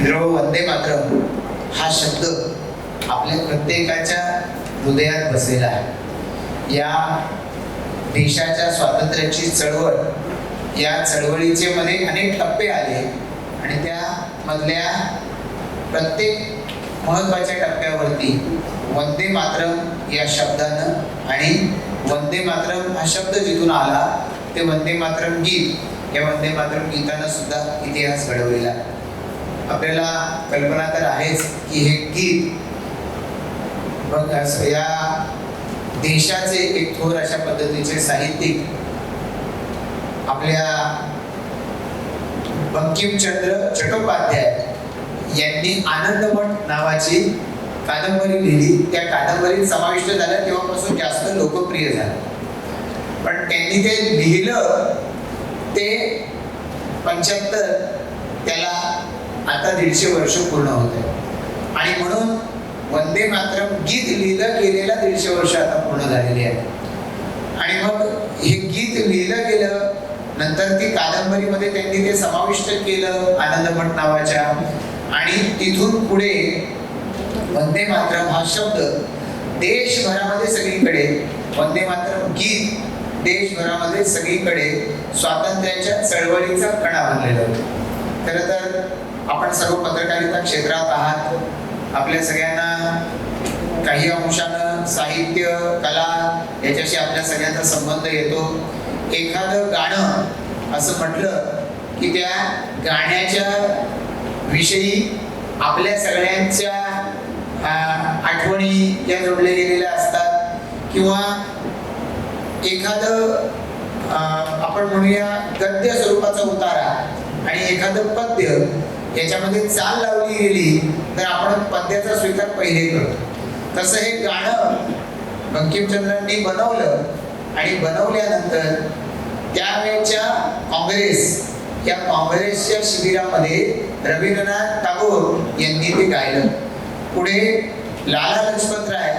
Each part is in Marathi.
मित्र वंदे मातरम हा शब्द आपल्या प्रत्येकाच्या हृदयात बसलेला आहे. या देशाच्या स्वातंत्र्याची चळवळ या चळवळीचे मध्ये अनेक टप्पे आले आणि त्या मधल्या प्रत्येक महत्त्वाच्या टप्प्यावरती वंदे मातरम या शब्दानं आणि वंदे मातरम हा शब्द जिथून आला ते वंदे मातरम गीत या वंदे मातरम गीतानं सुद्धा इतिहास घडवलेला आहे. आपल्याला कल्पना तर आहेच की हे गीत बघ या देशाचे एक थोर अशा पद्धतीचे साहित्यिक आपल्या बंकिमचंद्र चट्टोपाध्याय यांनी आनंदमठ नावाची कादंबरी लिहिली. त्या कादंबरीत समाविष्ट झाल्या तेव्हापासून जास्त लोकप्रिय झालं. पण त्यांनी ते लिहिलं ते पंच्याहत्तर त्याला आता दीडशे वर्ष पूर्ण होते आणि म्हणून वंदे मातरम गीत लिहिलं गेलेला दीडशे वर्ष आता पूर्ण झालेली आहे. आणि मग हे गीत लिहिलं गेलं नंतर ती कादंबरीमध्ये त्यांनी ते समाविष्ट केलं आनंदमठ नावाच्या. आणि तिथून पुढे वंदे मातरम हा शब्द देशभरामध्ये सगळीकडे वंदे मातरम गीत देशभरामध्ये सगळीकडे स्वातंत्र्याच्या चळवळीचा कणा बनलेला होता. खरं तर आपण सर्व पत्रकारिता क्षेत्रात आहात. आपल्या सगळ्यांना काही अंशानं साहित्य कला याच्याशी आपल्या सगळ्यांचा संबंध येतो. एखादं गाणं असं म्हटलं की त्या गाण्याच्या विषयी आपल्या सगळ्यांच्या आठवणी या जोडल्या गेलेल्या असतात. किंवा एखादं आपण म्हणूया गद्य स्वरूपाचा उतारा आणि एखादं पद्य याच्यामध्ये चाल लावली गेली तर आपण पद्याचा स्वीकार पहिले करतो. तसं हे गाणं बंकिमचंद्रांनी बनवलं आणि बनवल्यानंतर त्यावेळच्या काँग्रेस या काँग्रेसच्या शिबिरामध्ये रवींद्रनाथ टागोर यांनी ते गायलं. पुढे लाला लजपतराय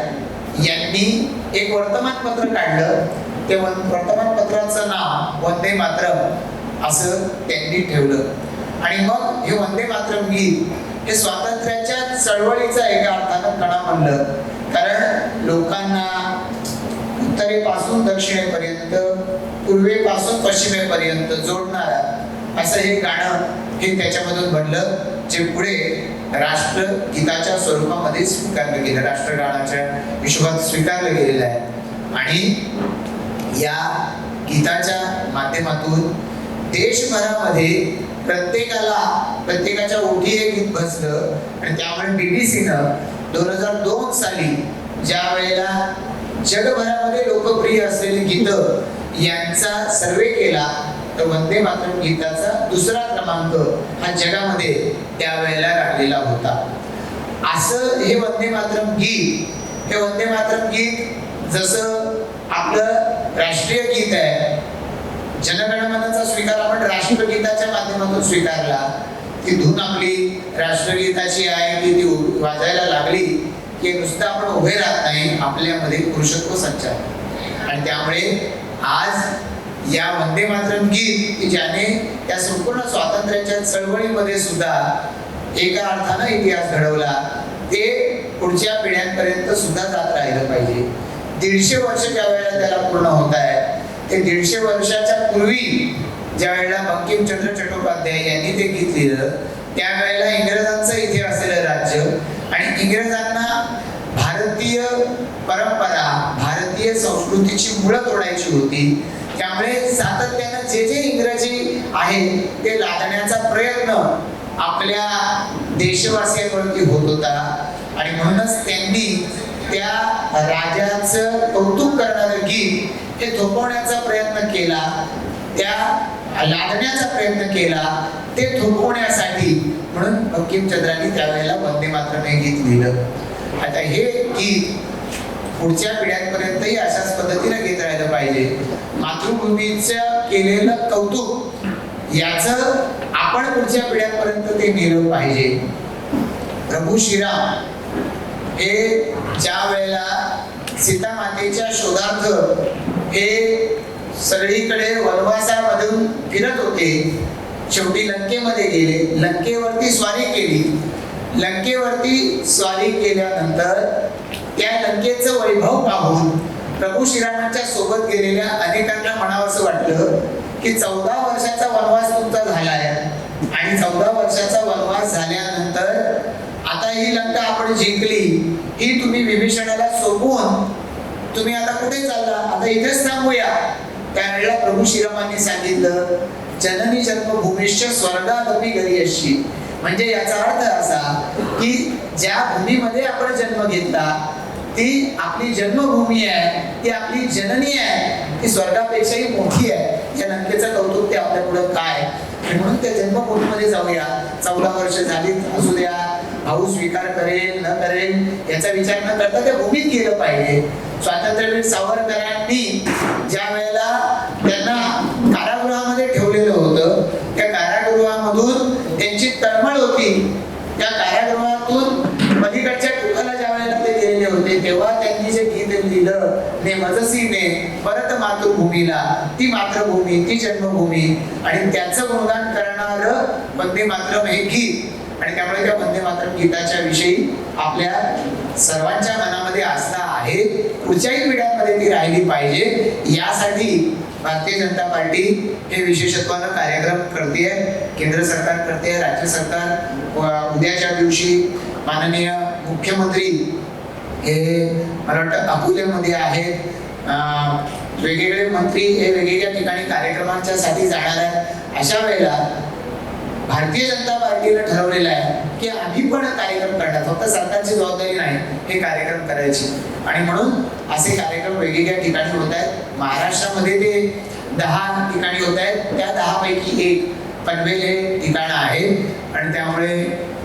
यांनी एक वर्तमानपत्र काढलं. ते वर्तमानपत्राचं नाव वंदे मातरम असं त्यांनी ठेवलं. आणि मग हे वंदे मातरम गीत हे स्वातंत्र्याच्या चळवळीचा एका अर्थानं कणा म्हणलं. कारण लोकांना उत्तरेपासून दक्षिणेपर्यंत पूर्वेपासून पश्चिमेपर्यंत जोडणारा असं हे गाणं हे त्याच्यामधून बनलं जे पुढे राष्ट्रगीताच्या स्वरूपामध्ये स्वीकारलं गेलं राष्ट्रगानाच्या विश्वात स्वीकारलं गेलेलं आहे. आणि या गीताच्या माध्यमातून देशभरामध्ये प्रत्येकाला प्रत्येकाच्या ओठी हे गीत बसलं आणि त्यामुळे बीबीसीनं दोन हजार दोन साली ज्या वेळेला जगभरामध्ये लोकप्रिय असलेली गीतं यांचा सर्वे केला तर वंदे मातरम गीताचा दुसरा क्रमांक हा जगामध्ये त्यावेळेला राहिलेला होता. असं हे वंदे मातरम गीत हे वंदे मातरम गीत जसं आपलं राष्ट्रीय गीत आहे जनगणमनाचा स्वीकार राष्ट्रगीताच्या माध्यमातून स्वीकारला. ती धून आपली राष्ट्रगीताची आहे की ती वाजायला लागली की नुसतं आपण उभे राहत नाही आपल्यामध्ये पुरुषत्व संचार. आणि त्यामुळे आज या वंदे मातरम गीत की ज्याने त्या संपूर्ण स्वातंत्र्याच्या चळवळीमध्ये सुद्धा एका अर्थानं इतिहास घडवला ते पुढच्या पिढ्यांपर्यंत सुद्धा जात राहिलं पाहिजे. दीडशे वर्ष ज्या वेळेला त्याला पूर्ण होत आहे ते दीडशे वर्षाच्या पूर्वी ज्या वेळेला बंकिमचंद्र चट्टोपाध्याय यांनी ते गीत लिहिलं त्यावेळेला इंग्रजांचं इथे असलेलं राज्य आणि इंग्रजांना भारतीय परंपरा भारतीय संस्कृतीची मुळं तोडायची होती. त्यामुळे सातत्यानं जे जे इंग्रजी आहे ते लादण्याचा प्रयत्न आपल्या देशवासियांवरती होत होता. आणि म्हणूनच त्यांनी त्या राजाचं कौतुक करणारं गीत हे थोपवण्याचा प्रयत्न केला त्या लादण्याचा प्रयत्न केला ते थोपवण्यासाठी म्हणून बंकिमचंद्रांनी त्यावेळेला वंदे मात्र हे गीत लिहिलं. आता हे गीत पुढच्या पिढ्यांपर्यंतही अशाच पद्धतीने घेत राहिलं पाहिजे. मातृभूमीचं केलेलं कौतुक याचं आपण पुढच्या पिढ्यांपर्यंत ते नेलं पाहिजे. प्रभू श्रीराम हे ज्या वेळेला सीता मातेच्या शोधार्थ हे सगळीकडे वनवासामधून फिरत होते शेवटी लंकेमध्ये गेले. लंकेवरती स्वारी केली. लंकेवरती स्वारी केल्यानंतर त्या लंकेचं वैभव पाहून प्रभू श्रीरामांच्या सोबत गेलेल्या अनेकांना म्हणावंसं वाटलं की चौदा वर्षाचा वनवास तुमचा झालाय. आणि चौदा वर्षाचा वनवास झाल्या ही लंका आपण जिंकली ही तुम्ही विभीषणाला सोपवून तुम्ही आता कुठे चालला? आता इथेच थांबूया. त्यावेळेला प्रभू श्रीरामांनी सांगितलं जननी जन्मभूमीश्च स्वर्गादपी घरी अशी म्हणजे याचा अर्थ असा की ज्या भूमीमध्ये आपण जन्म घेतला ती आपली जन्मभूमी आहे ती आपली जननी आहे ती स्वर्गापेक्षाही मोठी आहे. या लंकेचं कौतुक ते आपल्या पुढं काय? म्हणून त्या जन्मभूमीमध्ये जाऊया. चौदा वर्ष झाली असू द्या भाऊ स्वीकार करेल न करेल याचा विचार न करता त्या भूमीत गेलं पाहिजे. स्वातंत्र्यवीर सावरकरांनी ज्या वेळेला त्यांना कारागृहामध्ये ठेवलेलं होतं त्या कारागृहामधून त्यांची तळमळ होती. त्या कारागृहातून पलीकडच्या टोकाला ज्या वेळेला ते गेलेले होते तेव्हा त्यांनी जे गीत लिहिलं ने मजसीने परत मातृभूमीला ती मातृभूमी ती जन्मभूमी आणि त्याचं गुणगान करणार वंदे मातरम हे गीत आणि त्यामुळे त्या वंदे मातरम गीताच्या विषयी आपल्या सर्वांच्या मनामध्ये आस्था आहे. पुढच्याही पिढ्यांमध्ये ती राहिली पाहिजे. यासाठी भारतीय जनता पार्टी हे विशेषत्वानं कार्यक्रम करते केंद्र सरकार करते राज्य सरकार. उद्याच्या दिवशी माननीय मुख्यमंत्री हे मला वाटतं अकोल्यामध्ये आहेत. वेगवेगळे मंत्री हे वेगवेगळ्या ठिकाणी कार्यक्रमांच्या साठी जाणार आहेत. अशा वेळेला भारतीय जनता पार्टीनं ठरवलेलं आहे की आम्ही पण कार्यक्रम करणार. फक्त सरकारची जबाबदारी नाही हे कार्यक्रम करायची. आणि म्हणून असे कार्यक्रम वेगवेगळ्या ठिकाणी होत आहेत. महाराष्ट्रामध्ये ते दहा ठिकाणी होत आहेत. त्या दहा पैकी एक पनवेल हे ठिकाण आहे. आणि त्यामुळे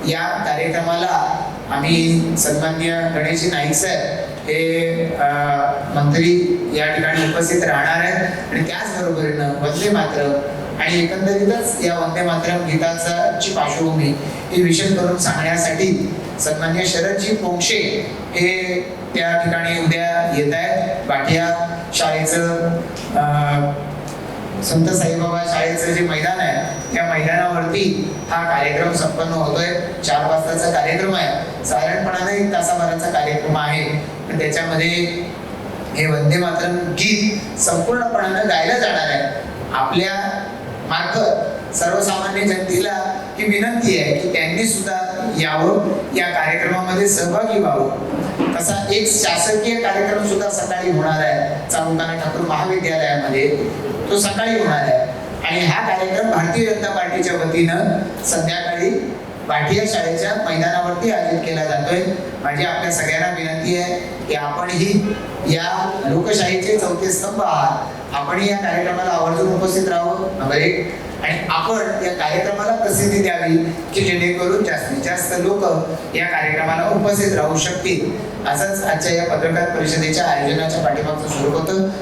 या कार्यक्रमाला आम्ही सन्मान्य गणेश नाईक साहेब हे अं, मंत्री या ठिकाणी उपस्थित राहणार आहेत. आणि त्याचबरोबरीनं वंदे मात्र आणि एकंदरीतच या वंदे मातरम गीताचा पार्श्वभूमी ही विषय करून सांगण्यासाठी सन्मान्य शरदजी पोंक्षे हे त्या ठिकाणी उद्या येत आहेत. बाटिया शाळेचं अं, संत साईबाबा शाळेचं जे मैदान आहे त्या मैदानावरती हा कार्यक्रम संपन्न होतोय. चार वाजताचा कार्यक्रम आहे. साधारणपणाने एक तासाभराचा कार्यक्रम आहे. पण त्याच्यामध्ये हे वंदे मातरम गीत संपूर्णपणानं गायलं जाणार आहे. आपल्या मार्फत सर्वसामान्य जनतेला ही विनंती आहे की त्यांनी सुद्धा यावं या कार्यक्रमामध्ये सहभागी व्हावं. तसा एक शासकीय कार्यक्रम सुद्धा सकाळी होणार आहे चालुकाना ठाकूर महाविद्यालयामध्ये. तो सकाळी होणार आहे. आणि हा कार्यक्रम भारतीय जनता पार्टीच्या वतीनं संध्याकाळी पाठिया शाळेच्या मैदानावरती आयोजित केला जातोय. माझी आपल्या सगळ्यांना विनंती आहे. की आपणही या लोकशाहीचे चौथे स्तंभ आहात. आपण या कार्यक्रमाला आवर्जून उपस्थित राहावं नंबर एक. आणि आपण या कार्यक्रमाला प्रसिद्धी द्यावी की जेणेकरून जास्तीत जास्त लोक या कार्यक्रमाला उपस्थित राहू शकतील. असंच आजच्या या पत्रकार परिषदेच्या आयोजनाच्या पाठीमागचं स्वरूप होतं.